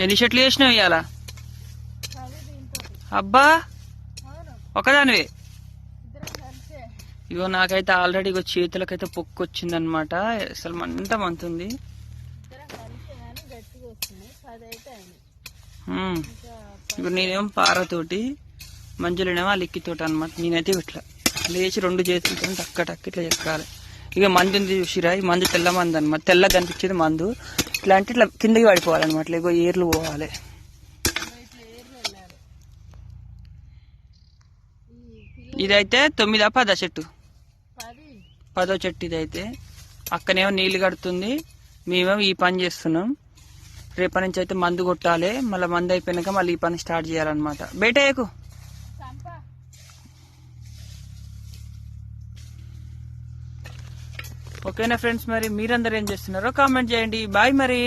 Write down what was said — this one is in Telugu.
ఎన్ని చెట్లు వేసినావు ఇవాళ అబ్బా! ఒకదానివే. ఇగో నాకైతే ఆల్రెడీ ఇగో చేతులకైతే పొక్కు వచ్చిందనమాట అసలు మంట మంతుంది ఇప్పుడు నేనేమో పారతోటి మంజులనేమో ఆ లిక్కితోటి అనమాట నేనైతే ఇట్లా లేచి రెండు చేతులతో టక్క టక్క ఇట్లా చెక్కాలి. ఇక మందు ఉంది చూసిరా ఈ మందు తెల్ల మందు అనమాట తెల్ల కనిపించేది మందు. ఇట్లా అంటే ఇట్లా కిందకి పడిపోవాలన్నమాట. లేకో ఏర్లు పోవాలి. ఇదైతే తొమ్మిదా పదా చెట్టు? పది. చెట్టు ఇదైతే. అక్కనేమో నీళ్ళు కడుతుంది. మేమేమో ఈ పని చేస్తున్నాం. రేపటి నుంచి అయితే మందు కొట్టాలి. మళ్ళీ మందు అయిపోయినాక మళ్ళీ ఈ పని స్టార్ట్ చేయాలన్నమాట. బయటకు ఓకేనా ఫ్రెండ్స్ మరి మీరందరూ ఏం చేస్తున్నారో కామెంట్ చేయండి. బాయ్ మరి.